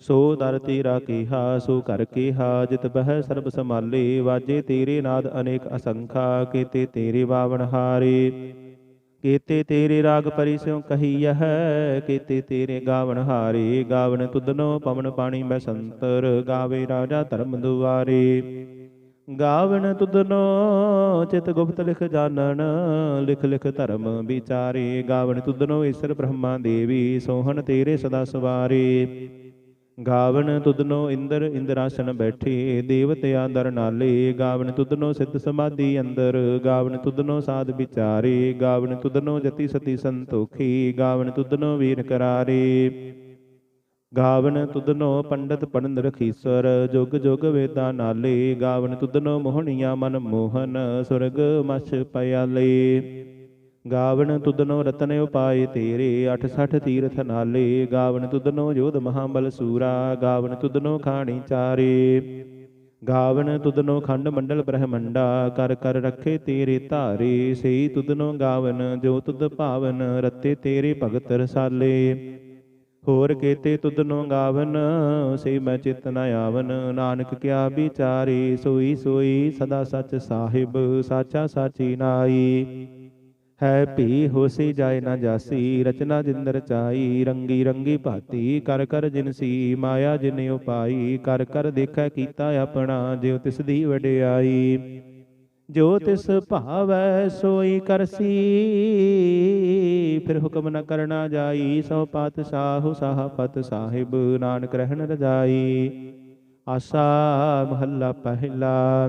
ਸੋ ਦਰ ਤੇਰਾ ਕੀਹਾ, ਸੋ ਕਰ ਕੀਹਾ, ਜਿਤ ਬਹਿ ਸਰਬ ਸਮਾਲੇ ਵਾਜੇ ਤੇਰੇ ਨਾਦ ਅਨੇਕ ਅਸੰਖਾ, ਕੀਤੇ ਤੇਰੇ ਬਾਵਨ ਹਾਰੇ। ਕੀਤੇ ਤੇਰੇ ਰਾਗ ਪਰਿ ਸਿਉ ਕਹੀਐ, ਕੀਤੇ ਤੇਰੇ ਗਾਵਨ ਹਾਰੇ। ਗਾਵਨ ਤੁਧਨੋ ਪਵਨ ਪਾਣੀ ਮੈਂ ਸੰਤਰ, ਗਾਵੇ ਰਾਜਾ ਧਰਮ ਦੁਆਰੇ। ਗਾਵਨ ਤੁਧਨੋ ਚਿਤ ਗੁਪਤ ਲਿਖ ਜਾਣਨ, ਲਿਖ ਲਿਖ ਧਰਮ ਵਿਚਾਰੇ। ਗਾਵਨ ਤੁਧਨੋ ਈਸ਼ਰ ਬ੍ਰਹਮਾ ਦੇਵੀ, ਸੋਹਣ ਤੇਰੇ ਸਦਾ ਸਵਾਰੇ। ਗਾਵਨ ਤੁਧਨੋ ਇੰਦਰ, ਇੰਦਰਾਸਨ ਬੈਠੇ ਦੇਵਤਿਆ ਦਰ ਨਾਲੇ। ਗਾਵਨ ਤੁਧਨੋ ਸਿੱਧ ਸਮਾਧੀ ਅੰਦਰ। ਗਾਵਨ ਤੁਧਨੋ ਸਾਧ ਵਿਚਾਰੇ। ਗਾਵਨ ਤੁਧਨੋ ਜਤੀ ਸਤੀ ਸੰਤੋਖੀ। ਗਾਵਨ ਤੁਧਨੋ ਵੀਰ ਕਰਾਰੇ। ਗਾਵਨ ਤੁਦਨੋ ਪੰਡਤ ਪੜਨ ਰਖੀਸਰ ਜੁਗ ਜੁਗ ਵੇਦਾਂ ਨਾਲੇ। ਗਾਵਨ ਤੁਧਨੋ ਮੋਹਣੀਆਂ ਮਨ ਮੋਹਨ। ਸੁਰਗ ਮਛ ਪਿਆਲੇ। ਗਾਵਣ ਤੁਦਨੋ ਰਤਨ ਉਪਾਏ ਤੇਰੇ 68 ਤੀਰਥ ਨਾਲੇ। ਗਾਵਣ ਤੁਦਨੋ ਜੋਧ ਮਹਾਬਲ ਸੂਰਾ ਗਾਵਣ ਤੁਦਨੋ ਖਾਣੀ ਚਾਰੇ। ਗਾਵਣ ਤੁਦਨੋ ਖੰਡ ਮੰਡਲ ਬ੍ਰਹਮੰਡਾ, ਕਰ ਕਰ ਰੱਖੇ ਤੇਰੇ ਧਾਰੇ। ਸਈ ਤੁਧਨੋ ਗਾਵਨ, ਜੋ ਤੁਦ ਭਾਵਨ, ਰਤੇ ਤੇਰੇ ਭਗਤ ਰਸਾਲੇ। ਹੋਰ ਕੇਤੇ ਤੁਦਨੋ ਗਾਵਨ, ਸੇ ਮੈਂ ਚਿਤ ਨ ਆਵਨ। ਨਾਨਕ ਕਿਆ ਵਿਚਾਰੇ, ਸੋਈ ਸੋਈ ਸਦਾ ਸੱਚ ਸਾਹਿਬ, ਸਾਚਾ ਸਾਚੀ ਨਾਈ। ਹੈ ਭੀ ਹੋਸੀ ਜਾਏ ਨਾ ਜਾਸੀ, ਰਚਨਾ ਜਿੰਦ ਰਚਾਈ ਰੰਗੀ ਰੰਗੀ ਭਾਤੀ, ਕਰ ਕਰ ਜਿਨਸੀ ਮਾਇਆ ਜਿਨ ਉਪਾਈ, ਕਰ ਕਰ ਦੇਖੈ ਕੀਤਾ ਆਪਣਾ, ਜਿਉ ਤਿਸ ਦੀ ਵਡਿਆਈ। ਜੋ ਤਿਸ ਭਾਵੈ ਸੋਈ ਕਰਸੀ, ਫਿਰ ਹੁਕਮ ਨ ਕਰਨਾ ਜਾਈ, ਸੋ ਪਤ ਸਾਹੁ ਸਾਹ ਫਤ ਸਾਹਿਬ, ਨਾਨਕ ਰਹਿਣ ਰਜਾਈ। ਆਸਾ ਮਹੱਲਾ ਪਹਿਲਾ।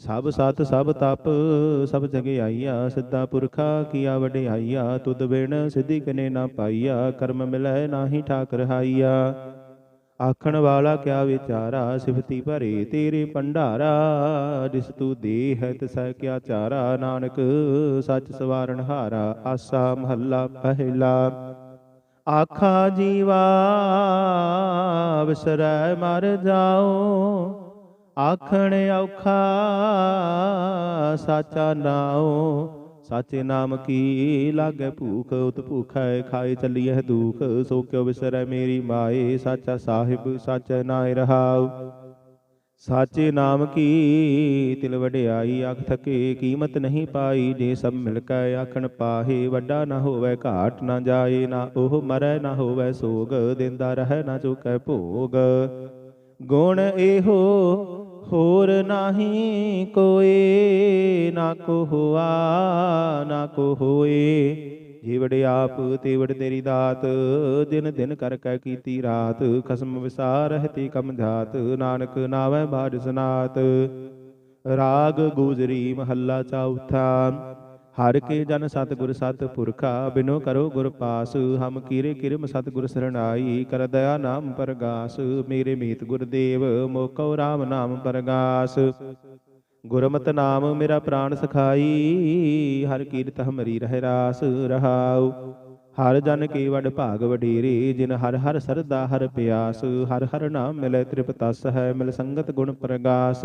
ਸਭ ਸਤ, ਸਭ ਤਪ, ਸਭ ਜਗ ਆਈਆ, ਸਿੱਧਾ ਪੁਰਖਾ ਕੀਆ ਵਡਿਆਈਆ, ਤੁਧ ਬਿਨ ਸਿੱਧੀ ਕਨੇ ਨਾ ਪਾਈਆ, ਕਰਮ ਮਿਲੈ ਨਾਹੀ ਠਾਕ ਰਹਾਈਆ ਆਖਣ ਵਾਲਾ ਕਿਆ ਵਿਚਾਰਾ, ਸਿਫਤੀ ਭਰੇ ਤੇਰੇ ਭੰਡਾਰਾ, ਜਿਸ ਤੂੰ ਦੇਹ ਤਿਸੈ ਕਿਆ ਚਾਰਾ, ਨਾਨਕ ਸੱਚ ਸਵਾਰਨ ਹਾਰਾ, ਆਸਾ ਮਹੱਲਾ ਪਹਿਲਾ। ਆਖਾ ਜੀਵਾ ਵਿਸਰੈ ਮਰ ਜਾਓ ਆਖਣ ਔਖਾ, ਸਾਚਾ ਨਾਉ, ਸਾਚੇ ਨਾਮ ਕੀ ਲਾਗੇ ਭੂਖ, ਉਤ ਭੂਖੈ ਖਾਏ ਚੱਲੀਐ ਦੁਖ, ਸੋ ਕਿਉ ਵਿਸਰੈ ਮੇਰੀ ਮਾਏ, ਸਾਚਾ ਸਾਹਿਬ, ਸਾਚਾ ਨਾਇ ਰਹਾਉ। ਸਾਚੇ ਨਾਮ ਕੀ ਤਿਲ ਵਡਿਆਈ ਆਖ ਥਕੇ ਕੀਮਤ ਨਹੀਂ ਪਾਈ, ਜੇ ਸਭ ਮਿਲ ਕੇ ਆਖਣ ਪਾਹੇ, ਵੱਡਾ ਨਾ ਹੋਵੇ ਘਾਟ ਨਾ ਜਾਏ, ਨਾ ਉਹ ਮਰੈ ਨਾ ਹੋਵੇ ਸੋਗ, ਦਿੰਦਾ ਰਹਿ ਨਾ ਚੁਕੈ ਭੋਗ। ਗੁਣ ਇਹੋ, ਹੋਰ ਨਾਹੀ ਕੋਏ ਨਾ ਕੋ ਹੁਆ ਨਾ ਕੋ ਹੋਏ ਜੀਵੜ ਆਪ, ਤੇਵੜ ਤੇਰੀ ਦਾਤ, ਦਿਨ ਦਿਨ ਕਰ ਕੈ ਕੀਤੀ ਰਾਤ। ਖਸਮ ਵਿਸਾਰ ਰਹਤੀ ਕਮ ਜਾਤ ਨਾਨਕ ਨਾਵੈ ਬਾਜ ਸਨਾਤ। ਰਾਗ ਗੂਜਰੀ ਮਹੱਲਾ ਚੌਥਾ। ਹਰ ਕੇ ਜਨ ਸਤਿਗੁਰ ਸਤ ਪੁਰਖਾ ਬਿਨੋ ਕਰੋ ਗੁਰ ਪਾਸ ਹਮ ਕੀਰੇ ਕਿਰਮ ਸਤਿਗੁਰ ਸਰਣਾਈ ਕਰ ਦਇਆ ਨਾਮ ਪਰਗਾਸ। ਮੇਰੇ ਮੀਤ ਗੁਰਦੇਵ ਮੋਕਉ RAM ਨਾਮ ਪਰਗਾਸ। ਗੁਰਮਤਿ ਨਾਮ ਮੇਰਾ ਪ੍ਰਾਣ ਸਖਾਈ ਹਰ ਕੀਰਤ ਹਮਰੀ ਰਹਿ ਰਾਸ ਰਹਾਉ। ਹਰ ਜਨ ਕੀ ਵਡ ਭਾਗ ਵਡੀਰੀ ਜਿਨ ਹਰ ਹਰ ਸਰਦਾ ਹਰ ਪਿਆਸ। ਹਰ ਹਰ ਨਾਮ ਮਿਲੇ ਤ੍ਰਿਪਤਸ ਹੈ ਮਿਲ ਸੰਗਤ ਗੁਣ ਪ੍ਰਗਾਸ।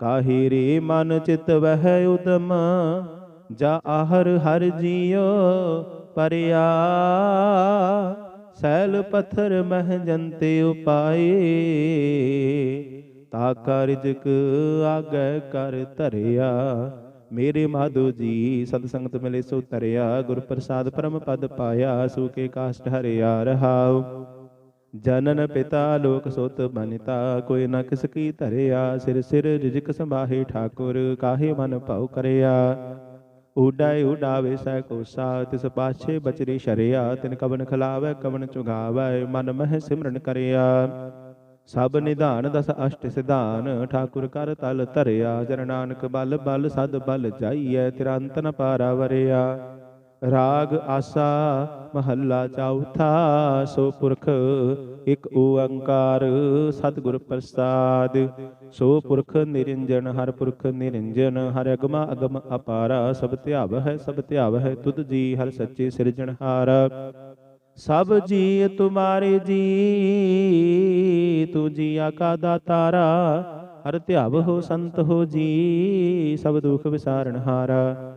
ਕਾਹੇ ਰੇ ਮਨ ਚਿਤ ਵਹਿ ਉਦਮ, ਜਾ ਆਹਰ ਹਰ ਜੀਉ ਪਰਿਆ। ਸੈਲ ਪੱਥਰ ਮਹਿ ਜੰਤੇ ਉਪਾਏ, ਤਾ ਕਾਰਜਕ ਆਗੈ ਕਰ ਧਰਿਆ। ਮੇਰੇ ਮਾਧੋ ਜੀ, ਸਤ ਸੰਗਤ ਮਿਲੇ ਸੋ ਧਰਿਆ ਗੁਰ ਪ੍ਰਸਾਦ ਪਰਮ ਪਦ ਪਾਇਆ ਸੂਕੇ ਕਾਸ਼ਟ ਹਰਿਆ ਰਹਾਉ। ਜਨਨ ਪਿਤਾ ਲੋਕ ਸੁਤ ਬਨਿਤਾ, ਕੋਈ ਨ ਕਿਸ ਕੀ ਧਰਿਆ, ਸਿਰ ਸਿਰ ਰਿਜਕ ਸੰਭਾਹੇ ਠਾਕੁਰ, ਕਾਹੇ ਮਨ ਭਉ ਕਰਿਆ? ਉਡਾਏ ਉਡਾਵੇ ਸੈ ਕੋਸਾ, ਤਿਸ ਪਾਛੇ ਬਚਰੇ ਸ਼ਰਿਆ, ਤਿਨ ਕਵਨ ਖਲਾਵੇ, ਕਵਨ ਚੁਗਾਵੇ, ਮਨ ਮਹਿ ਸਿਮਰਨ ਕਰਿਆ। ਸਭ ਨਿਧਾਨ ਦਸ ਅਸ਼ਟ ਸਿਧਾਨ, ਠਾਕੁਰ ਕਰ ਤਲ ਧਰਿਆ, ਜਨ ਨਾਨਕ ਬਲ ਬਲ ਸਦ ਬਲ ਜਾਈਐ, ਤਿਰੰਤ ਨ ਪਾਰਾ ਵਰਿਆ। ਰਾਗ ਆਸਾ ਮਹੱਲਾ ਚੌਥਾ, ਸੋ ਪੁਰਖ ਇਕ ਓੰਕਾਰ ਸਤਿਗੁਰ ਪ੍ਰਸਾਦ। ਸੋ ਪੁਰਖ ਨਿਰੰਜਨ, ਹਰ ਪੁਰਖ ਨਿਰੰਜਨ, ਹਰ ਅਗਮਾ ਅਗਮ ਅਪਾਰਾ, ਸਭ ਧਿਆਵ ਹੈ, ਸਭ ਧਿਆਵ ਹੈ, ਤੁਧ ਜੀ ਹਰ ਸੱਚੇ ਸਿਰਜਣਹਾਰ ਸਭ ਜੀ ਤੁਮਾਰੇ ਜੀ ਤੂ ਜੀਆ ਕਾ ਦਾਤਾਰਾ, ਹਰ ਧਿਆਵ ਹੋ ਸੰਤ ਹੋ ਜੀ, ਸਭ ਦੁਖ ਵਿਸਾਰਨ ਹਾਰਾ।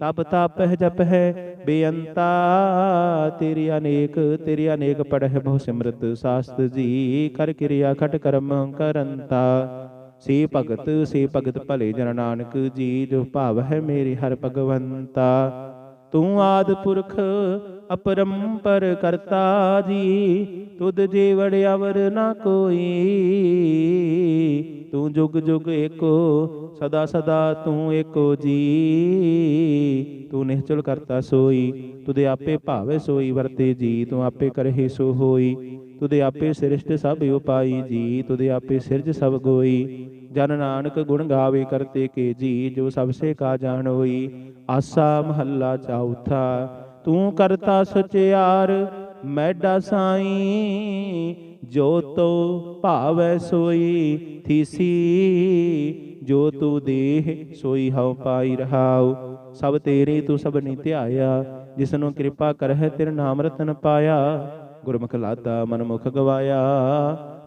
ਤਪ ਤਪ ਹੈ ਜਪ ਹੈ, ਬੇਅੰਤਾ। ਤੇਰੀ ਅਨੇਕ ਤੇਰੀ ਅਨੇਕ ਪੜਹਿ ਬਹੁ ਸਿਮਰਤ, ਸਾਸਤ ਜੀ ਕਰ ਕਿਰਿਆ ਖਟ ਕਰਮ ਕਰੰਤਾ। ਸੇ ਭਗਤ ਸੇ ਭਗਤ ਭਲੇ ਜਨ ਨਾਨਕ, ਜੀ ਜੋ ਭਾਵ ਹੈ ਮੇਰੀ ਹਰ ਭਗਵੰਤਾ। ਤੂੰ ਆਦ ਪੁਰਖ ਅਪਰੰਪਰ ਕਰਤਾ ਜੀ, ਤੁਧ ਜੇ ਅਵਰ ਨਾ ਕੋਈ। ਤੂੰ ਜੁਗ ਜੁਗ ਏਕੋ, ਸਦਾ ਸਦਾ ਤੂੰ ਏਕੋ ਜੀ। ਤੂੰ ਨਿਹਚਲ ਕਰਤਾ ਸੋਈ, ਤੁਦੇ ਆਪੇ ਭਾਵੇ ਸੋਈ ਵਰਤੇ ਜੀ, ਤੂੰ ਆਪੇ ਕਰਹਿ ਸੋ ਹੋਈ। ਤੁਦੇ ਆਪੇ ਸ੍ਰਿਸ਼ਟ ਸਭ ਉਪਾਈ ਜੀ, ਤੁਦੇ ਆਪੇ ਸਿਰਜ ਸਭ ਗੋਈ। ਜਨ ਨਾਨਕ ਗੁਣ ਗਾਵੇ ਕਰਤੇ ਕੇ ਜੀ, ਜੋ ਸਭ ਸੇ ਕਾ ਜਾਣ ਹੋਈ, ਆਸਾ ਮਹੱਲਾ ਚੌਥਾ। ਤੂੰ ਕਰਤਾ ਸਚਿਆਰ ਮੈਡਾ ਸਾਈ, ਜੋ ਤੋ ਭਾਵੈ ਸੋਈ, ਥੀਸੀ, ਜੋ ਤੂੰ ਦੇਹ ਸੋਈ ਹਉ ਪਾਈ ਰਹਾਉ। ਸਭ ਤੇਰੇ ਤੂੰ ਸਭ ਨਹੀਂ ਧਿਆਇਆ, ਜਿਸਨੂੰ ਕਿਰਪਾ ਕਰਹਿ ਤੇਰੇ ਨਾਮ ਰਤਨ ਪਾਇਆ। ਗੁਰਮੁਖ ਲਾਦਾ ਮਨ ਮੁਖ ਗਵਾਇਆ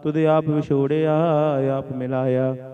ਤੁਦੇ ਆਪ ਵਿਛੋੜਿਆ, ਆਪ ਮਿਲਾਇਆ।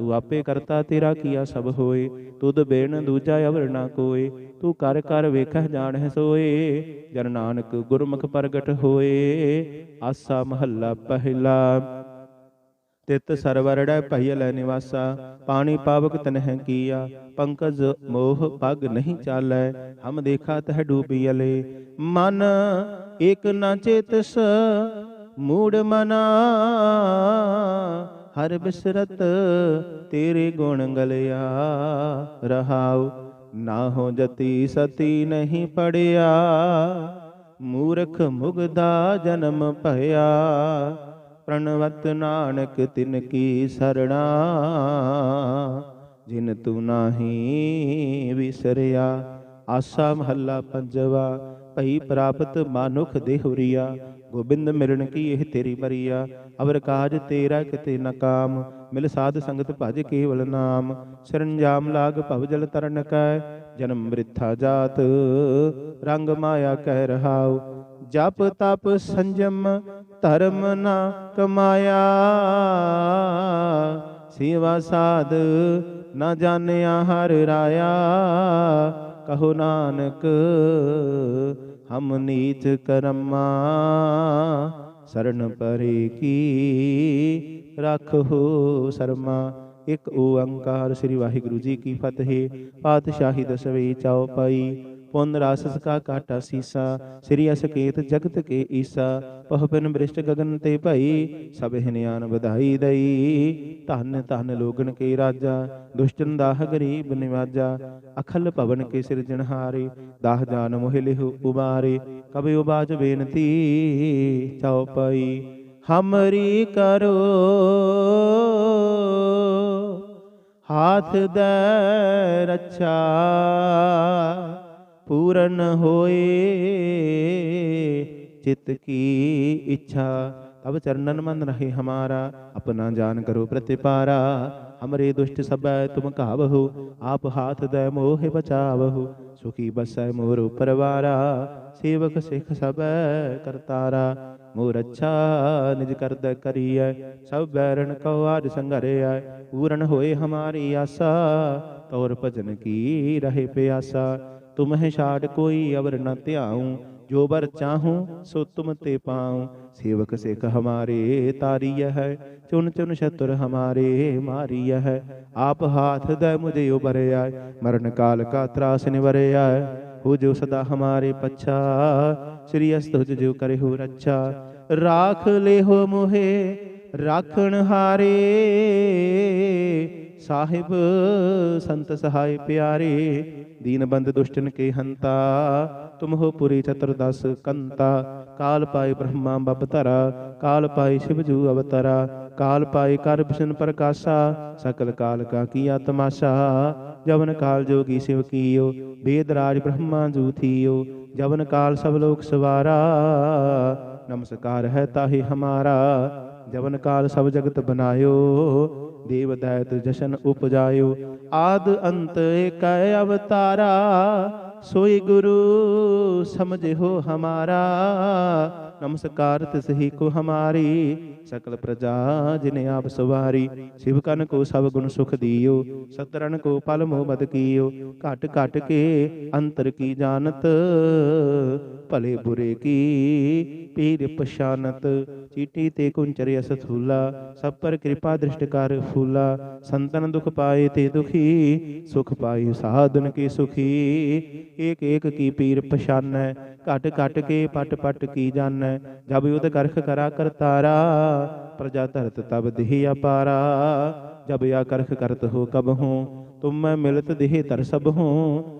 ਤੂੰ ਆਪੇ ਕਰਤਾ ਤੇਰਾ ਕੀਆ ਸਭ ਹੋਏ, ਤੁਧ ਬੇਣ ਦੂਜਾ ਅਵਰ ਨਾ ਕੋਏ, ਤੂੰ ਕਰ ਕਰ ਵੇਖਹਿ ਜਾਣਹਿ ਸੋਏ, ਜਨ ਨਾਨਕ ਗੁਰਮੁਖ ਪ੍ਰਗਟ ਹੋਏ, ਆਸਾ ਮਹੱਲਾ ਪਹਿਲਾ। ਤਿਤ ਸਰਵਰੜੈ ਭਇਲ ਨਿਵਾਸਾ, ਪਾਣੀ ਪਾਵਕ ਤਨਹਿ ਕੀਆ, ਪੰਕਜ ਮੋਹ ਪਗ ਨਹੀਂ ਚਾਲੈ, ਹਮ ਦੇਖਾ ਤਹ ਡੂਬੀਲੇ ਮਨ ਏਕ ਨ ਚੇਤਸ, ਮੂੜ ਮਨਾ ਹਰ ਬਿਸਰਤ ਤੇਰੇ ਗੁਣ ਗਲਿਆ। ਰਹਾਉ ਨਾ ਹੋ ਜਤੀ ਸਤੀ ਨਹੀਂ ਪੜਿਆ। ਮੂਰਖ ਮੁਗਦਾ ਜਨਮ ਭਇਆ। ਪ੍ਰਣਵਤ ਨਾਨਕ ਤਿਨ ਕੀ ਸਰਣਾ। ਜਿਨ ਤੂੰ ਨਾਹੀ ਵਿਸਰਿਆ। ਆਸਾ ਮਹੱਲਾ ਪੰਜਵਾ, ਭਈ ਪ੍ਰਾਪਤ ਮਾਨੁਖ ਦੇਹੁਰੀਆ। ਗੋਬਿੰਦ ਮਿਲਣ ਕੀ ਇਹ ਤੇਰੀ ਮਰੀਆ ਅਵਰ ਕਾਜ ਤੇਰਾ ਕਿਤੇ ਨਾ ਕਾਮ, ਮਿਲ ਸਾਧ ਸੰਗਤ ਭਜ ਕੇਵਲ ਨਾਮ। ਸਰੰਜਾਮ ਲਾਗ ਭਵ ਜਲ ਤਰਨ ਕੈ, ਜਨਮ ਮ੍ਰਿਥਾ ਜਾਤ, ਰੰਗ ਮਾਇਆ ਕਹਿ ਰਹਾਉ। ਜਪ ਤਪ ਸੰਜਮ, ਧਰਮ ਨਾ ਕਮਾਇਆ। ਸੇਵਾ ਸਾਧ ਨਾ ਜਾਣਿਆ ਹਰ ਰਾਇਆ। ਕਹੋ ਨਾਨਕ ਹਮ ਨੀਚ ਕਰਮਾ, ਸਰਨ ਪਰੇ ਕੀ ਰੱਖੋ ਸਰਮਾ। ਇੱਕ ਓੰਕਾਰ, ਸ੍ਰੀ ਵਾਹਿਗੁਰੂ ਜੀ ਕੀ ਫਤਿਹ। ਪਾਤਸ਼ਾਹੀ ਦਸਵੇਂ ਚਾਉ ਪਾਈ। ਪੁੰਨ ਰਾਸਸ ਕਾ ਕਾਟਾ ਸੀਸਾ, ਸ੍ਰੀ ਅਸਕੇਤ ਜਗਤ ਕੇ ਈਸਾ ਪਹਪਨ ਬ੍ਰਿਸ਼ਟ ਗਗਨ ਤੇ ਭਈ, ਸਭ ਹਿਨਿਆਨ ਵਧਾਈ ਦਈ। ਧਨ, ਧੰਨ ਲੋਗਨ ਕੇ ਰਾਜਾ, ਦੁਸ਼ਟਨ ਦਾਹ ਗਰੀਬ ਨਿਵਾਜਾ, ਅਖਲ ਭਵਨ ਕੇ ਸਿਰਜਣਹਾਰੇ ਦਾਹ ਜਾਨ ਮੋਹਿ ਲਿਹੁ ਉਬਾਰੇ, ਕਬਿ ਉਬਾਜ ਬੇਨਤੀ, ਚਾਉ ਪਈ, ਹਮਰੀ ਕਰੋ। ਹਾਥ ਦੇ ਰੱਛਾ। ਪੂਰਨ ਹੋਏ चित्त की इच्छा तब चरणन मन रहे हमारा अपना जान करो प्रतिपारा हमरे दुष्ट सब तुम कावहु आप हाथ दय मोह बचावहु सुखी बसै मोर परवारा सेवक सिख सब करतारा मोर अच्छा निज कर द करिय सब बैरन कौ आज संघरिय पूरन होए हमारी आशा तौर भजन की रहे प्यासा ਤੁਮਹਿ ਛਾੜ ਕੋਈ ਅਵਰ ਨ ਧਿਆਉ, ਜੋ ਬਰ ਚਾਹੂੰ, ਸੋ ਤੁਮ ਤੇ ਪਾਉ। ਸੇਵਕ ਸਿਖ ਹਮਾਰੇ ਤਾਰੀਯ ਹੈ ਚੁਨ ਚੁਨ ਸ਼ਤੁਰ ਹਮਾਰੇ ਮਾਰੀਯ ਹੈ। ਆਪ ਹਾਥ ਦੈ ਮੁਝੇ ਉਬਰਿਆ ਮਰਨ ਕਾਲ ਕਾ ਤਰਾਸ ਨਿਵਰਿਆ ਹੋ ਜੋ ਸਦਾ ਹਮਾਰੇ ਪਛਾ, ਸ੍ਰੀ ਅਸਤ ਹੋ ਜੋ ਕਰੇ ਹੋ ਰੱਛਾ। ਰਾਖ ਲੈ ਹੋ ਮੋਹੇ, ਰਾਖਣ ਹਾਰੇ। ਸਾਹਿਬ, ਸੰਤ ਸਹਾਈ ਪਿਆਰੇ ਦੀਨ ਬੰਦ ਦੁਸ਼ਟਨ ਕੇ ਹੰਤਾ, ਤੁਮ ਹੋ ਪੁਰੀ ਚਤੁਰਦਸ ਕੰਤਾ। ਕਾਲ ਪਾਏ ਬ੍ਰਹਮਾ ਬਬ ਧਰਾ, ਕਾਲ ਪਾਏ ਸ਼ਿਵ ਜੂ ਅਵਤਰਾ। ਕਾਲ ਪਾਏ ਕਰ ਬਿਸ਼ਨ ਪ੍ਰਕਾਸ਼ਾ, ਸਕਲ ਕਾਲ ਕਾ ਕੀਆ ਤਮਾਸ਼ਾ ਜਵਨ ਕਾਲ ਜੋਗੀ ਸਿਵ ਕੀਓ ਵੇਦ ਰਾਜ ਬ੍ਰਹਮਾ ਜੂ ਥੀਓ। ਜਵਨ ਕਾਲ ਸਭ ਲੋਕ ਸਵਾਰਾ, ਨਮਸਕਾਰ ਹੈ ਤਾਹੀ ਹਮਾਰਾ। ਜਵਨ ਕਾਲ ਦੇਵ ਦੈਤ ਜਸ਼ਨ ਉਪਜਾਇਓ। ਆਦ ਅੰਤ ਏਕੈ ਅਵਤਾਰਾ, ਸੋਈ ਗੁਰੂ ਸਮਝਿਓ ਹਮਾਰਾ। ਨਮਸਕਾਰ ਤਿਸਹੀ ਕੋ ਹਮਾਰੀ, ਸਕਲ ਪ੍ਰਜਾ ਜਿਨੇ ਆਪ ਸਵਾਰੀ। ਸਿਵ ਕਨ ਕੋ ਸਭ ਗੁਣ ਸੁਖ ਦਿਓ ਸਤਰਨ ਕੋ ਪਲ ਮੋਹ ਬਦ ਕੀਓ। ਘਟ ਘਟ ਕੇ ਅੰਤਰ ਕੀ ਜਾਣਤ ਭਲੇ ਬੁਰੇ ਕੀ? ਪੀਰ ਪਛਾਨਤ, ਚੀਟੀ ਤੇ ਕੁੰਚਰ ਅਸ ਥੂਲਾ ਸਭ ਪਰ ਕਿਰਪਾ ਦ੍ਰਿਸ਼ਟ ਕਰ ਫੂਲਾ। ਸੰਤਨ ਦੁਖ ਪਾਏ ਤੇ ਦੁਖੀ, ਸੁਖ ਪਾਈ ਸਾਧਨ ਕੀ ਸੁਖੀ। ਏਕ ਏਕ ਕੀ ਪੀਰ ਪਛਾਨੈ, ਘਟ ਘਟ ਕੇ ਪਟ ਪਟ ਕੀ ਜਾਣੈ। ਜਬ ਉਦ ਕਰਖ ਕਰਾ ਕਰਤਾਰਾ ਪ੍ਰਜਾ ਧਰਤ ਤਬ ਦੇਹ ਅਪਾਰਾ। ਜਬ ਆ ਕਰਖ ਕਰਤ ਹੋ ਕਬ ਹੂੰ, ਤੁਮ ਮੈਂ ਮਿਲਤ ਦੇਹ ਤਰ ਸਭ ਹੂੰ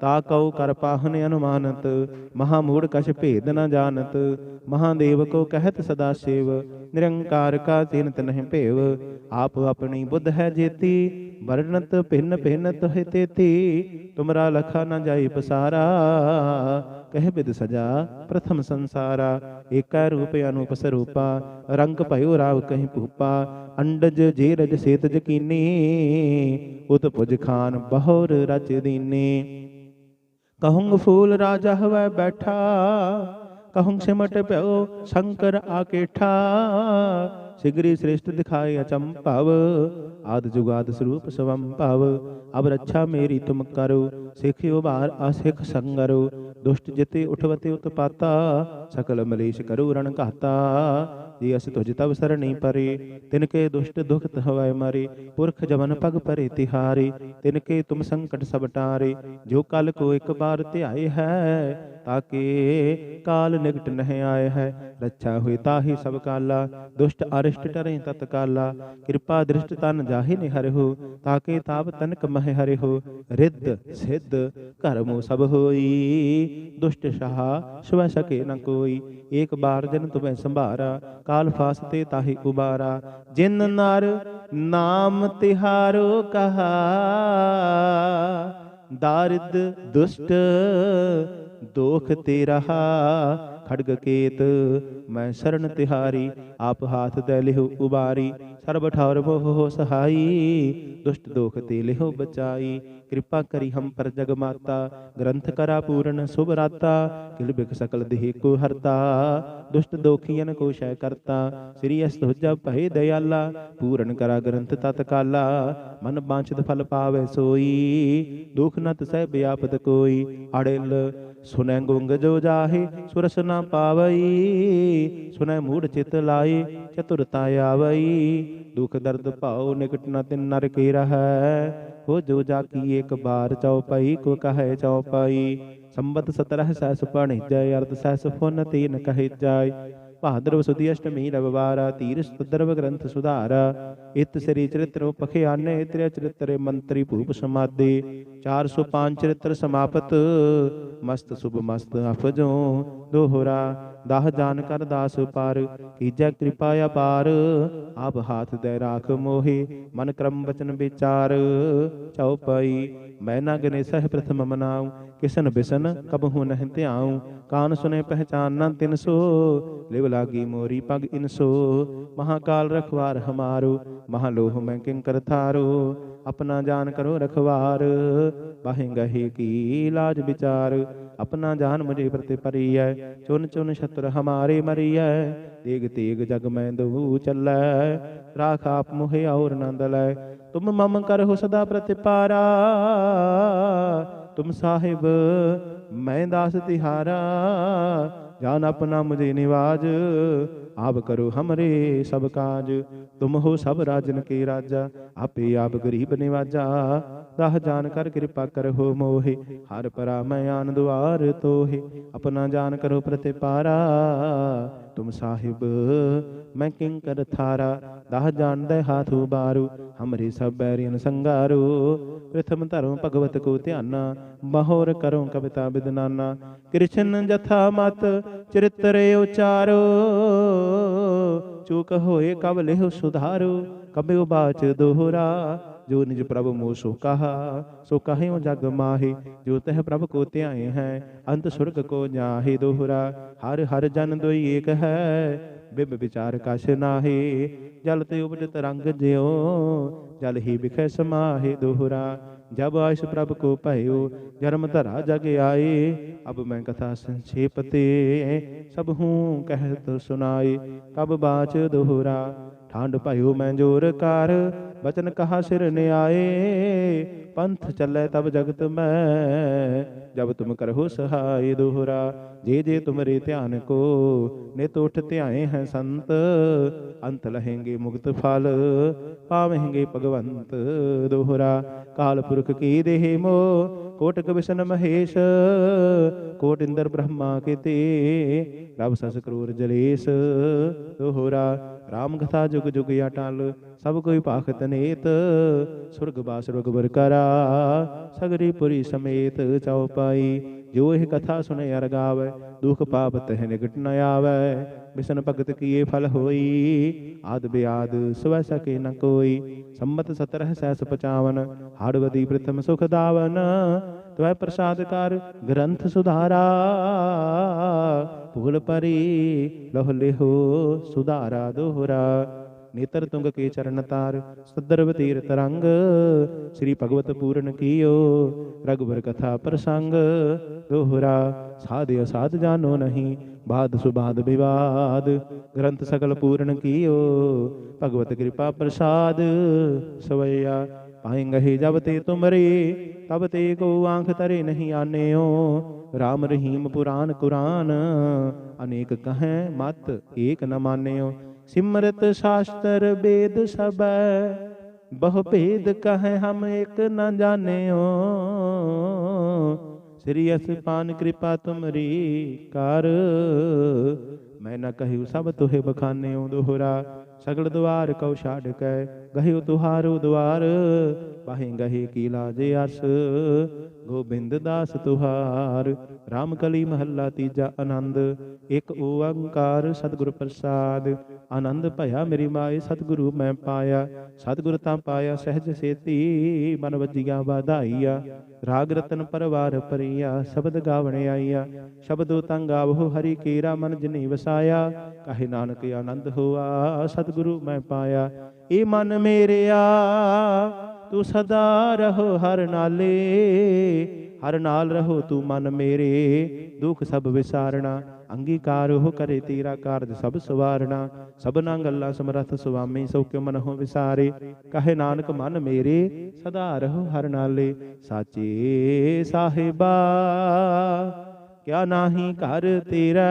ਤਾ ਕਉ ਕਰ ਪਾਹਨ ਅਨੁਮਾਨਤ, ਮਹਾ ਮੂੜ ਕਛ ਭੇਦ ਨ ਜਾਣਤ ਮਹਾਦੇਵ ਕੋ ਕਹਿਤ ਸਦਾ ਸੇਵ, ਨਿਰੰਕਾਰ ਕਾ ਚਿੰਤ ਨਹੀਂ ਭੇਵ, ਆਪ ਆਪਣੀ ਬੁੱਧ ਹੈ ਜੇਤੀ, ਵਰਣਤ ਭਿੰਨ ਭਿੰਨ ਤੋਹਿ ਤੇਤੀ, ਤੁਮਰਾ ਲਖਾ ਨ ਜਾਈ ਪਸਾਰਾ, ਕਹਿ ਬਿਦ ਸਜਾ ਪ੍ਰਥਮ ਸੰਸਾਰਾ, ਏਕੈ ਰੂਪ ਅਨੂਪ ਸਰੂਪਾ, ਰੰਗ ਭਇਓ ਰਾਵ ਕਹੀਂ ਭੂਪਾ, ਅੰਡਜ ਜੇ ਰਜ ਸੇਤ ਜਕੀਨੀ ਉਤ ਪੁਜ ਖਾਨ ਬਹੁਰ ਰਚ ਦੀਨੀ। ਕਹੂੰਗ ਫੂਲ ਰਾਜਾ ਹਵੈ ਬੈਠਾ, ਕਹੂੰ ਸਿਮਟ ਪਿਓ ਸ਼ੰਕਰ ਆਕੇਠਾ ਸਿਗਰੀ ਸ੍ਰਿਸ਼ਟ ਦਿਖਾਏ ਅਚੰਭਵ ਆਦ ਜੁਗਾਦ ਸਰੂਪ ਸਵੰ ਭਵ। ਅਬ ਰੱਛਾ ਮੇਰੀ ਤੁਮ ਕਰੋ, ਸਿਖ ਉਬਾਰ ਅਸਿਖ ਸੰਗਰੋ। ਦੁਸ਼ਟ ਜਿਤੇ ਉਠਵਤੇ ਉਤਪਾਤਾ, ਸਕਲ ਮਲੇਸ਼ ਕਰੋ ਰਣ ਘਾਤਾ। ਜੀ, ਅਸ ਤੁਜ ਤਵ ਸਰਣੀ ਪਰੇ। ਤਿਨ ਕੇ ਦੁਸ਼ਟ ਦੁਖਤ ਹਵੈ ਮਰੇ, ਪੁਰਖ ਜਮਨ ਪਗ ਪਰੇ ਤਿਹਾਰੇ। ਤਿਨ ਕੇ ਤੁਮ ਸੰਕਟ ਸਭ ਟਾਰੇ, ਜੋ ਕਲ ਕੋ ਇੱਕ ਧਿਆਏ ਹੈ ਤਾਕੇ ਕਾਲ ਨਿਕਟ ਨਹਿ ਆਏ ਹੈ। ਰੱਛਾ ਹੋਈ ਤਾਹੀ ਸਭ ਕਾਲਾ, ਦੁਸ਼ਟ ਅਰਿਸ਼ਟ ਟਰੇ ਤਤ ਕਿਰਪਾ ਦ੍ਰਿਸ਼ਟ ਤਨ ਜਾਹੇ ਨਿ ਤਾਕੇ ਤਾਪ ਤਨਕ ਮਹਿ ਹਰਿ ਹੋ। ਰਿੱਧ ਸਿੱਧ ਕਰਮੋ ਸਭ ਹੋਈ, ਦੁਸ਼ਟ ਸ਼ਾਹ ਸਵੈ ਸਕੇ ਨ ਕੋਈ। ਏਕ ਬਾਰ ਜਨ ਤੁਮੈ ਸੰਭਾਰਾ ਕਾਲ ਫਾਸਤੇ ਤਾਹੀ ਉਬਾਰਾ ਜਿਨ ਨਰ ਨਾਮ ਤਿਹਾਰੋ ਕਹਾ ਦਾਰਦ ਦੁਸ਼ਟ ਦੋਖ ਤੇ ਰਹਾ ਖੜਗ ਕੇਤ, ਮੈਂ ਸ਼ਰਨ ਤਿਹਾਰੀ, ਆਪ ਹਾਥ ਦੇ ਲਿਹੁ ਉਬਾਰੀ। ਸਰਬ ਠੌਰ ਮੋਹ ਸਹਾਈ, ਦੁਸ਼ਟ ਦੋਖ ਤੇ ਲਿਹੁ ਬਚਾਈ। ਕਿਰਪਾ ਕਰੀ ਹਮ ਪਰ ਜਗ ਮਾਤਾ, ਗ੍ਰੰਥ ਕਰਾ ਪੂਰਨ ਸੁਭ ਰਾਤਾ। ਕਿਲ ਬਿਕ ਸਕਲ ਦੇਹ ਕੋ ਹਰਤਾ, ਦੁਸ਼ਟ ਦੋਖੀਆਂ ਕੋ ਸ਼ੈ ਕਰਤਾ। ਸ੍ਰੀ ਅਸ ਤੁਜਾ ਭਏ ਦਇਆਲਾ, ਪੂਰਨ ਕਰਾ ਗ੍ਰੰਥ ਤਤਕਾਲਾ ਮਨ ਬਾਂਛਿਤ ਫਲ ਪਾਵੇ ਸੋਈ, ਦੁਖ ਨਤ ਸਹਿ ਬਿਆਪਤ ਕੋਈ। ਅੜਿਲ ਸੁਨੈ ਗੁੰਗ ਜੋ ਜਾਹੇ, ਸੁਰਸ ਨ ਪਾਵਈ ਸੁਨੈ ਮੂੜ ਚਿਤ ਲਾਏ ਚਤੁਰਤਾ ਆਵਈ। ਦੁਖ ਦਰਦ ਭਾਉ ਨਿਕਟ ਨ ਤਿਨ ਨਰ ਕੀ ਰਹੈ ਹੋ ਜੋ ਜਾ ਕੀ ਇੱਕ ਬਾਰ ਚਉਪਈ ਕੋ ਕਹੈ ਚਉਪਈ ਸੰਬਤ 17 ਸਹਿਸ ਪਣਿਜੈ ਅਰਧ ਸਹਿਸ ਫੁਨ ਤੀਨ ਕਹਿ ਜਾਏ। ਭਾਦਰਵ ਸੁਦੀ ਅਸ਼ਟਮੀ, ਰਵਵਾਰਾ ਤੀਰ ਸੁਦਰਵ ਗ੍ਰੰਥ ਸੁਧਾਰਾ, ਇਤ ਸ੍ਰੀ ਚਰਿਤ੍ਰ ਪਖਿਆਨੇ ਤ੍ਰਿ ਚਰਿਤ੍ਰ ਮੰਤਰੀ ਭੂਪ ਸਮਾਦੇ 405 ਚਰਿਤ੍ਰ ਸਮਾਪਤ, ਮਸਤ ਸੁਭ ਮਸਤ ਅਫਜੋ ਦੋਹਰਾ, ਦਾਹ ਜਾਨ ਕਰ ਦਾਸ ਪਾਰ, ਕੀਜੈ ਕਿਰਪਾ ਅਪਾਰ, ਆਪ ਹਾਥ ਦੇ ਰਾਖ ਮੋਹੇ, ਮਨ ਕਰਮ ਬਚਨ ਵਿਚਾਰ ਚਉਪਈ ਮੈਂ ਨਾ ਗਨੇ ਸਹਿ ਪ੍ਰਥਮ ਮਨਾਉ ਕਿਸਨ ਬਿਸਨ ਕਬਹੂ ਨਹਿ ਧਿਆਉ, ਕਾਨ ਸੁਨੇ ਪਹਿਚਾਨ ਨਾ ਤਿਨ ਸੋ ਲਿਵ ਲਾਗੀ ਮੋਰੀ ਪਗ ਇਨਸੋ। ਮਹਾਕਾਲ ਰਖਵਾਰ ਹਮਾਰੋ, ਮਹਾਲੋਹ ਮੈਂ ਕਿੰਕਰ ਥਾਰੋ, ਆਪਣਾ ਜਾਨ ਕਰੋ ਰਖਵਾਰ। ਬਾਹੇ ਗਹੇ ਕੀ ਲਾਜ ਵਿਚਾਰ, ਆਪਣਾ ਜਾਨ ਮੁਝੇ ਪ੍ਰਤੀ ਪਰੀਐ ਚੁਨ ਚੁਨ ਸ਼ਤਰ ਹਮਾਰੇ ਮਰੀਐ, ਤੇਗ ਤੇਗ ਜਗ ਮੈਂ ਦੂ ਚੱਲੈ, ਰਾਖ ਆਪ ਮੁਹਿ ਔਰ ਨੰਦ ਲੈ ਤੁਮ ਮਮ ਕਰਹੁ ਸਦਾ ਪ੍ਰਤਿਪਾਰਾ ਤੁਮ ਸਾਹਿਬ, ਮੈਂ ਦਾਸ ਤਿਹਾਰਾ, ਜਾਨ ਆਪਣਾ ਮੁਝੇ ਨਿਵਾਜ, ਆਪ ਕਰੋ ਹਮਰੇ ਸਭ ਕਾਜ, ਤੁਮ ਹੋ ਸਭ ਰਾਜਨ ਕੇ ਰਾਜਾ, ਆਪੇ ਆਪ ਗਰੀਬ ਨਿਵਾਜਾ ਰਾਹ ਜਾਣ ਕਰ ਕਿਰਪਾ ਕਰੋ ਮੋਹਿ ਹਰ ਪਰਾ ਮੈਂ ਆਨ ਦੁਆਰ ਤੋਹਿ ਆਪਣਾ ਜਾਨ ਕਰੋ ਪ੍ਰਤਿਪਾਰਾ ਤੁਮ ਸਾਹਿਬ ਮੈਂ ਕਿੰਕਰ ਥਾਰਾ ਦਾਹ ਜਾਣਦੇ ਹਾਥ ਉਬਾਰੂ ਹਮਰੇ ਸਭ ਬੈਰੀਨ ਸੰਗਾਰੂ ਪ੍ਰਥਮ ਧਰਮ ਭਗਵਤ ਕੋ ਧਿਆਨਾ ਮਹੋਰ ਕਰੋ ਕਵਿਤਾ ਬਿਦਨਾਨਾ ਕ੍ਰਿਸ਼ਨ ਜਥਾ ਮਤ ਚਰਿਤਰੇ ਉਚਾਰੋ ਚੂਕ ਹੋਏ ਕਬ ਲਿਹੁ ਸੁਧਾਰੋ ਕਬਿ ਬਾਚ ਦੋਹਰਾ ਜੋ ਨਿਜ ਪ੍ਰਭ ਮੋ ਸੋ ਕਹਾ ਸੋ ਕਹਿਓ ਜਗ ਮਾਹੇ, ਜੋ ਤਹ ਪ੍ਰਭ ਕੋ ਧਿਆਏ ਹੈ, ਅੰਤ ਸੁਰਗ ਕੋ ਜਾਹੇ ਦੋਹਰਾ, ਹਰ ਹਰ ਜਨ ਦੋਈ ਏਕ ਹੈ, ਬਿਬ ਵਿਚਾਰ ਕਛ ਨਾਹੀ, ਜਲ ਤੇ ਉਪਜਤ ਰੰਗ ਜਿਉ, ਜਲ ਹੀ ਬਿਖੈ ਸਮਾਹੇ ਦੋਹਰਾ, ਜਬ ਆਇਸ ਪ੍ਰਭ ਕੋ ਭਇਓ ਜਨਮ ਧਰਾ ਜਗ ਆਏ, ਅਬ ਮੈਂ ਕਥਾ ਸੰਛੇਪ ਤੇ, ਸਭ ਹੂੰ ਕਹਿਤ ਸੁਨਾਏ ਕਬ ਬਾਚ ਦੋਹਰਾ ਠੰਡ ਭਇਓ ਮੈਂ ਜੋਰ ਕਰ ਬਚਨ ਕਹਾ ਸਿਰ ਨਿਆਏ, ਪੰਥ ਚੱਲੇ ਤਬ ਜਗਤ ਮੈਂ। ਜਬ ਤੁਮ ਕਰਹੁ ਸਹਾਈ ਦੋਹਰਾ, ਜੇ ਜੇ ਤੁਮਰੇ ਧਿਆਨ ਕੋ, ਨਿਤ ਉਠ ਧਿਆਏ ਹੈ ਸੰਤ। ਅੰਤ ਲਹੇਂਗੇ ਮੁਕਤ ਫਲ, ਪਾਵੇਂਗੇ ਭਗਵੰਤ ਦੋਹਰਾ। ਕਾਲ ਪੁਰਖ ਕੀ ਦੇਹ ਮੋ ਕੋਟਕ ਵਿਸ਼ਨ ਮਹੇਸ਼, ਕੋਟ ਇੰਦਰ ਬ੍ਰਹਮਾ ਕੀਤੇ ਰਬ ਸਸ ਕਰੂਰ ਜਲੇਸ ਦੋਹਰਾ ਰਾਮ ਕਥਾ ਜੁਗ ਜੁਗ ਅਟਲ ਸਭ ਕੋਈ ਭਾਖਤ ਨੇਤ, ਸੁਰਗ ਬਾਸ ਰਗਵਰ ਕਰਾ, ਸਗਰੀ ਪੁਰੀ ਸਮੇਤ ਚਉਪਾਈ ਜੋ ਇਹ ਕਥਾ ਸੁਨੇ ਅਰ ਦੁਖ ਪਾਪ ਤਹਿ ਨਿਕਟ ਨ ਆਵੈ। ਬਿਸਨ ਭਗਤ ਕੀਏ ਫਲ ਹੋਈ, ਆਦ ਬਿਆਦ ਸਵੈ ਸਕੇ ਨ ਕੋਈ। ਸੰਮਤ 17 ਸੈਸ 55 ਹੜਵਦੀ ਪ੍ਰਥਮ ਸੁਖ ਦਾਵਨ। ਤਵੈ ਪ੍ਰਸਾਦ ਕਰ ਗ੍ਰੰਥ ਸੁਧਾਰਾ ਭੂਲ ਪਰੀ ਲਹੁ ਲਿਹੋ ਸੁਧਾਰਾ ਦੋਹਰਾ। ਨੇਤਰ ਤੁੰਗ ਕੇ ਚਰਨ ਤਾਰ ਸਦਰ ਤੀਰ ਤਰੰਗ। ਸ੍ਰੀ ਭਗਵਤ ਪੂਰਨ ਕੀਓ ਰਗਵਰ ਕਥਾ ਪ੍ਰਸੰਗ। ਦੋਹਰਾ, ਸਾਧਿ ਅਸਾਧ ਜਾਨੋ ਨਹੀਂ, ਬਾਦ ਸੁਬਾਦ ਵਿਵਾਦ। ਗ੍ਰੰਥ ਸਕਲ ਪੂਰਨ ਕੀਓ, ਭਗਵਤ ਕਿਰਪਾ ਪ੍ਰਸਾਦ। ਸਵਈਆ ਪਾਏਂਗੇ ਜਬ ਤੇ ਤੁਮਰੇ, ਤਬ ਤੇ ਕੋ ਆਂਖ ਤਰੇ ਨਹੀਂ ਆਨਿਓ। ਰਾਮ ਰਹੀਮ ਪੁਰਾਨ ਕੁਰਾਨ, ਅਨੇਕ ਕਹੈ ਮਤ ਏਕ ਨ ਮਾਨਿਓ। ਸਿਮਰਤ ਸ਼ਾਸਤਰ ਵੇਦ ਸਬੈ ਬਹੁ ਭੇਦ ਕਹੈ ਹਮ ਇੱਕ ਨ ਜਾਣਿਓ। ਸ੍ਰੀ ਅਸਪਾਨ ਕਿਰਪਾ ਤੁਮਰੀ ਕਰ, ਮੈਂ ਨ ਕਹਿਉ ਸਭ ਬਖਾਨੇ ਬਖਾਨਿਓ ਦੋਹਰਾ, ਸਗਲ ਦੁਆਰ ਕਉ ਛਾੜ ਕੈ। ਗਹਿਓ ਤੁਹਾਰੋ ਦੁਆਰ ਪਾਹੇ ਗਹੇ ਕੀ ਲਾਜੇ ਅਸ ਗੋਬਿੰਦ ਦਾਸ ਤੁਹਾਰ RAM ਕਲੀ ਮਹੱਲਾ ਤੀਜਾ ਆਨੰਦ ਇੱਕ ਓੰਕਾਰ ਸਤਿਗੁਰ ਪ੍ਰਸਾਦ, ਆਨੰਦ ਭਇਆ ਮੇਰੀ ਮਾਏ, ਸਤਿਗੁਰੂ ਮੈਂ ਪਾਇਆ, ਸਤਿਗੁਰ ਤਾਂ ਪਾਇਆ ਸਹਿਜ ਸੇਤੀ, ਮਨ ਵੱਜੀਆਂ ਵਾਧਾਈਆ, ਰਾਗ ਰਤਨ ਪਰਵਾਰ ਪਰੀਆ, ਸ਼ਬਦ ਗਾਵਣ ਆਈਆ, ਸ਼ਬਦੋ ਤਾਂ ਗਾਵੋ ਹਰੀ ਕੇਰਾ ਮਨ ਜਿਨੀ ਵਸਾਇਆ, ਕਹੇ ਨਾਨਕ ਆਨੰਦ ਹੋਆ, ਸਤਿਗੁਰੂ ਮੈਂ ਪਾਇਆ ਏ ਮਨ ਮੇਰਿਆ, ਤੂੰ ਸਦਾ ਰਹੋ ਹਰ ਨਾਲੇ, ਹਰ ਨਾਲ ਰਹੋ ਤੂੰ ਮਨ ਮੇਰੇ, ਦੁੱਖ ਸਭ ਵਿਸਾਰਣਾ ਅੰਗੀਕਾਰ ਹੋ ਕਰੇ ਤੇਰਾ ਕਾਰਜ ਸਭ ਸਵਾਰਣਾ ਸਭਨਾ ਗੱਲਾਂ ਸਮਰੱਥ ਸੁਆਮੀ ਸੋ ਕਿਉ ਮਨ ਹੋ ਵਿਸਾਰੇ, ਕਹੇ ਨਾਨਕ ਮਨ ਮੇਰੇ, ਸਦਾ ਰਹੋ ਹਰ ਨਾਲੇ, ਸਾਚੇ ਸਾਹਿਬਾ, ਕਿਆ ਨਾਹੀ ਘਰ ਤੇਰਾ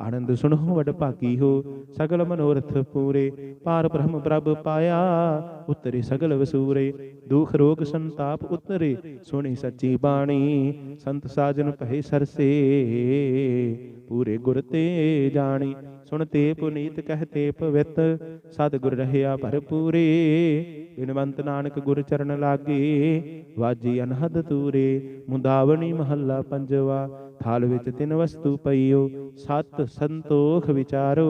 ਆਨੰਦ ਸੁਣੋ ਵਡ ਭਾਗੀ ਹੋ, ਸਗਲ ਮਨੋਰਥ ਪੂਰੇ। ਪਾਰ ਬ੍ਰਹਮ ਪ੍ਰਭ ਪਾਇਆ, ਉਤਰੇ ਸਗਲ ਵਸੂਰੇ। ਦੁਖ ਰੋਗ ਸੰਤਾਪ ਉਤਰੇ, ਸੁਣੀ ਸੱਚੀ ਬਾਣੀ। ਸੰਤ ਸਾਜਨ ਪਹਿ ਸਰਸੇ, ਪੂਰੇ ਗੁਰ ਤੇ ਜਾਣੀ। ਸੁਣ ਤੇ ਪੁਨੀਤ ਕਹਤੇ ਪਵਿੱਤ ਸਤ ਗੁਰ ਰਹਿਆ ਭਰਪੂਰੇ। ਬਿਨਵੰਤ ਨਾਨਕ ਗੁਰ ਚਰਨ ਲਾਗੇ, ਵਾਜੀ ਅਨਹਦ ਤੂਰੇ ਮੁੰਦਾਵਣੀ ਮਹੱਲਾ ਪੰਜਵਾ ਥਾਲ ਵਿੱਚ ਤਿੰਨ ਵਸਤੂ ਪਈਓ ਸਤ ਸੰਤੋਖ ਵਿਚਾਰੋ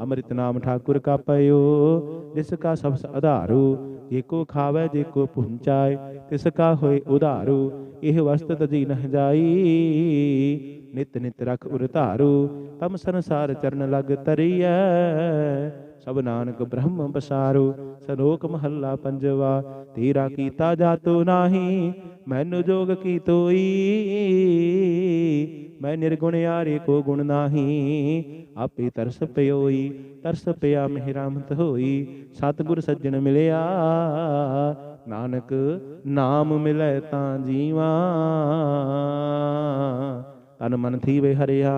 ਅੰਮ੍ਰਿਤ ਨਾਮ ਠਾਕੁਰ ਕਾ ਪਇਓ ਜਿਸ ਕਾ ਸਬਸ ਆਧਾਰੂ ਜੇ ਕੋ ਖਾਵੇ ਜੇ ਕੋ ਪੁੰਚਾਏ ਤਿਸ ਕਾ ਹੋਏ ਉਧਾਰੂ ਇਹ ਵਸਤ ਤਜੀ ਨਹ ਜਾਈ ਨਿਤ ਨਿਤ ਰਖ ਉਰ ਧਾਰੂ ਤਮ ਸੰਸਾਰ ਚਰਨ ਲਗ ਤਰੀਐ ਸਭ ਨਾਨਕ ਬ੍ਰਹਮ ਪਸਾਰੂ, ਸਲੋਕ ਮਹੱਲਾ ਪੰਜਵਾ, ਤੇਰਾ ਕੀਤਾ ਜਾਤੋ ਨਾਹੀ, ਮੈਨੂੰ ਜੋਗ ਕੀ ਤੋਈ? ਮੈਂ ਨਿਰਗੁਣ ਆਰੇ ਕੋ ਗੁਣ ਨਾਹੀ, ਆਪੇ ਤਰਸ ਪਿਓਈ, ਤਰਸ ਪਿਆ ਮਿਹ ਰਹਿਮਤ ਹੋਈ, ਸਤਿਗੁਰ ਸੱਜਣ ਮਿਲਿਆ, ਨਾਨਕ ਨਾਮ ਮਿਲੈ ਤਾਂ ਜੀਵਾ। ਤਨ ਮਨ ਥੀਵੇ ਹਰਿਆ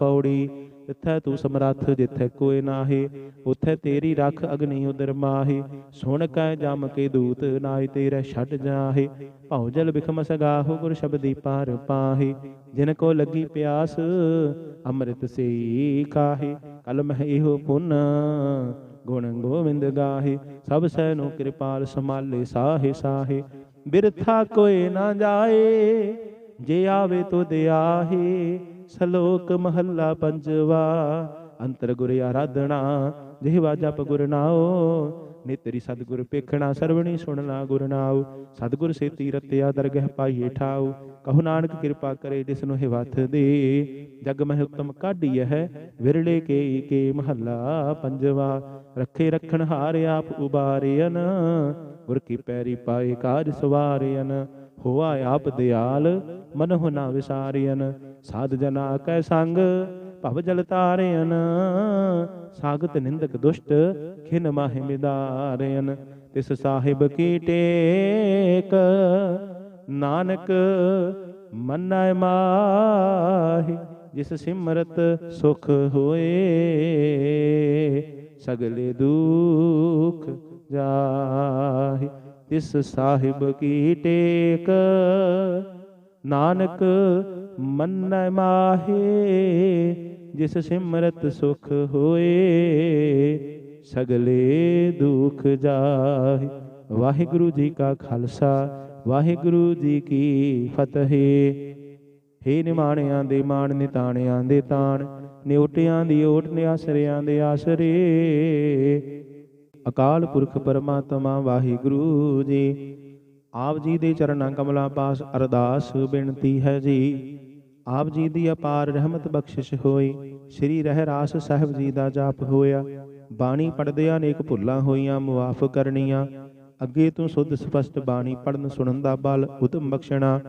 ਪੌੜੀ ਜਿੱਥੈ ਤੂੰ ਸਮਰੱਥ ਜਿੱਥੈ ਕੋਇ ਨਾਹੀ, ਉਥੈ ਤੇਰੀ ਰਖ ਅਗਨੀ ਉਦਰ ਮਾਹੀ। ਸੁਣ ਕੈ ਜਮ ਕੇ ਦੂਤ ਨਾਇ ਤੇਰੇ ਛੱਡ ਜਾਹੇ। ਭਉ ਜਲ ਬਿਖਮ ਸਗਾਹੋ, ਗੁਰ ਸ਼ਬਦੀ ਪਾਰ ਪਾਹੀ। ਜਿਨ ਕੋ ਲੱਗੀ ਪਿਆਸ, ਅੰਮ੍ਰਿਤ ਸੇ ਕਾਹੇ ਕਲ ਮਹਿ ਇਹੋ ਪੁੰਨ, ਗੁਣ ਗੋਵਿੰਦ ਗਾਹੇ। ਸਭ ਸੈ ਨੂੰ ਕਿਰਪਾਲ ਸਮਾਲੇ ਸਾਹੇ ਸਾਹੇ। ਬਿਰਥਾ ਕੋਏ ਨਾ ਜਾਏ, ਜੇ ਆਵੇ ਤੋ ਦਿਆਹੇ। ਸ਼ਲੋਕ ਮਹੱਲਾ ਪੰਜਵਾ, ਅੰਤਰ ਗੁਰ ਆਰਾਧਨਾ, ਜਿਹਵਾ ਜਪ ਗੁਰ ਨਾਓ ਨੇਤਰੀ ਸਤਿਗੁਰ ਪੇਖਣਾ, ਸਰਵਣੀ ਸੁਣਨਾ ਗੁਰ ਨਾਉ, ਸਤਿਗੁਰ ਸੇਤੀ ਰਤਿਆ ਦਰਗਹਿ ਪਾਈਏ ਠਾਉ, ਕਹੋ ਨਾਨਕ ਕਿਰਪਾ ਕਰੇ ਜਿਸ ਨੂੰ ਹਿਵਥ ਦੇ, ਜਗ ਮਹਿ ਉਤਮ ਕਾਢੀ ਹੈ, ਵਿਰਲੇ ਕੇ ਕੇ ਮਹੱਲਾ ਪੰਜਵਾ, ਰੱਖੇ ਰਖਣ ਹਾਰ ਆਪ ਉਬਾਰਿਅਨ, ਗੁਰ ਕੀ ਪੈਰੀ ਪਾਏ ਕਾਜ ਸਵਾਰਿਅਨ ਹੋਆ ਆਪ ਦਿਆਲ, ਮਨਹੁ ਨਾ ਵਿਸਾਰਿਅਨ ਸਾਧ ਜਨਾ ਕੈ ਸੰਗ, ਭਵ ਜਲ ਤਾਰਿਅਨ ਸਾਗਤ ਨਿੰਦਕ ਦੁਸ਼ਟ, ਖਿਨ ਮਾਹਿ ਮਿਦਾਰਿਅਨ ਤਿਸ ਸਾਹਿਬ ਕੀ ਟੇਕ, ਨਾਨਕ ਮੰਨੈ ਮਾਹਿ, ਜਿਸ ਸਿਮਰਤ ਸੁਖ ਹੋਏ। ਸਗਲੇ ਦੁਖ ਜਾਹੀ। ਤਿਸ ਸਾਹਿਬ ਕੀ ਟੇਕ। ਨਾਨਕ ਮੰਨੈ ਮਾਹੇ, ਜਿਸ ਸਿਮਰਤ ਸੁਖ ਹੋਏ, ਸਗਲੇ ਦੁਖ ਜਾਹਿ। ਵਾਹਿਗੁਰੂ ਜੀ ਕਾ ਖਾਲਸਾ, ਵਾਹਿਗੁਰੂ ਜੀ ਕੀ ਫਤਿਹ। ਹੇ ਨਿਮਾਣਿਆਂ ਦੇ ਮਾਣ, ਨਿਤਾਣਿਆਂ ਦੇ ਤਾਣ, ਨਿਉਟਿਆਂ ਦੀ ਓਟ, ਨਿਆਸਰਿਆਂ ਦੇ ਆਸਰੇ। ਅਕਾਲ ਪੁਰਖ ਪਰਮਾਤਮਾ ਵਾਹਿਗੁਰੂ ਜੀ। ਆਪ ਜੀ ਦੇ ਚਰਨਾਂ ਕਮਲਾਂ ਪਾਸ ਅਰਦਾਸ ਬੇਨਤੀ ਹੈ ਜੀ। ਆਪ ਜੀ ਦੀ ਅਪਾਰ ਰਹਿਮਤ ਬਖਸ਼ਿਸ਼ ਹੋਈ। ਸ੍ਰੀ ਰਹਿਰਾਸ ਸਾਹਿਬ ਜੀ ਦਾ ਜਾਪ ਹੋਇਆ। ਬਾਣੀ ਪੜਦਿਆਂ ਅਨੇਕ ਭੁੱਲਾਂ ਹੋਈਆਂ, ਮੁਆਫ ਕਰਨੀਆਂ। ਅੱਗੇ ਤੋਂ ਸੁੱਧ ਸਪਸ਼ਟ ਬਾਣੀ ਪੜਨ ਸੁਣਨ ਦਾ ਬਲ, ਉਤਮ ਬਖਸ਼ਣਾ।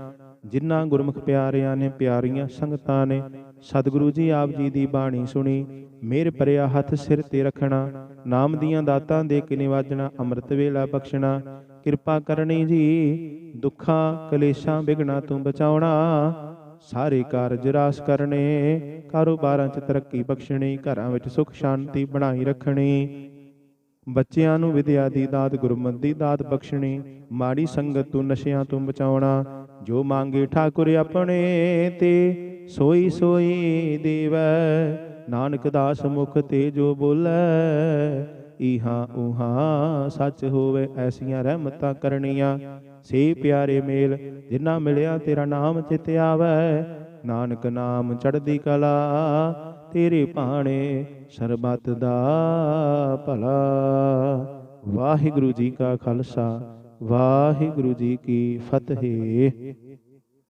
ਜਿਨ੍ਹਾਂ ਗੁਰਮੁਖ ਪਿਆਰਿਆਂ ਨੇ ਪਿਆਰੀਆਂ ਸੰਗਤਾਂ ਨੇ ਸਤਿਗੁਰੂ ਜੀ ਆਪ ਜੀ ਦੀ ਬਾਣੀ ਸੁਣੀ, ਮੇਰ ਪਰਿਆ ਹੱਥ ਸਿਰ ਤੇ ਰੱਖਣਾ, ਨਾਮ ਦੀਆਂ ਦਾਤਾਂ ਦੇ ਕੇ ਨਿਵਾਜਣਾ, ਅੰਮ੍ਰਿਤ ਵੇਲਾ ਬਖਸ਼ਣਾ, ਕਿਰਪਾ ਕਰਨੀ ਜੀ, ਦੁੱਖਾਂ ਕਲੇਸ਼ਾਂ ਬਿਗਣਾ ਤੋਂ ਬਚਾਉਣਾ, ਸਾਰੇ ਕਾਰਜ ਰਾਸ ਕਰਨੇ, ਕਾਰੋਬਾਰਾਂ 'ਚ ਤਰੱਕੀ ਬਖਸ਼ਣੀ, ਘਰਾਂ ਵਿੱਚ ਸੁਖ ਸ਼ਾਂਤੀ ਬਣਾਈ ਰੱਖਣੀ। ਬੱਚਿਆਂ ਨੂੰ ਵਿਦਿਆ ਦੀ ਦਾਤ, ਗੁਰਮਤਿ ਦੀ ਦਾਤ ਬਖਸ਼ਣੀ, ਮਾੜੀ ਸੰਗਤ ਤੋਂ ਨਸ਼ਿਆਂ ਤੋਂ ਬਚਾਉਣਾ ਜੋ ਮੰਗੇ ਠਾਕੁਰ ਆਪਣੇ ਤੇ, ਸੋਈ ਸੋਈ ਦੇਵੈ। ਨਾਨਕ ਦਾਸ ਮੁਖ ਤੇ ਜੋ ਬੋਲੇ ਇਹਾਂ ਉਹਾਂ ਸੱਚ ਹੋਵੇ ਐਸੀਆਂ ਰਹਿਮਤਾਂ ਕਰਨੀਆਂ। ਸੇ ਪਿਆਰੇ ਮੇਲ ਜਿਨ੍ਹਾਂ ਮਿਲਿਆ ਤੇਰਾ ਨਾਮ ਚਿਤ ਆਵੈ। ਨਾਨਕ ਨਾਮ ਚੜਦੀ ਕਲਾ, ਤੇਰੇ ਭਾਣੇ ਸਰਬੱਤ ਦਾ ਭਲਾ। ਵਾਹਿਗੁਰੂ ਜੀ ਕਾ ਖਾਲਸਾ ਵਾਹਿਗੁਰੂ ਜੀ ਕੀ ਫਤਿਹ।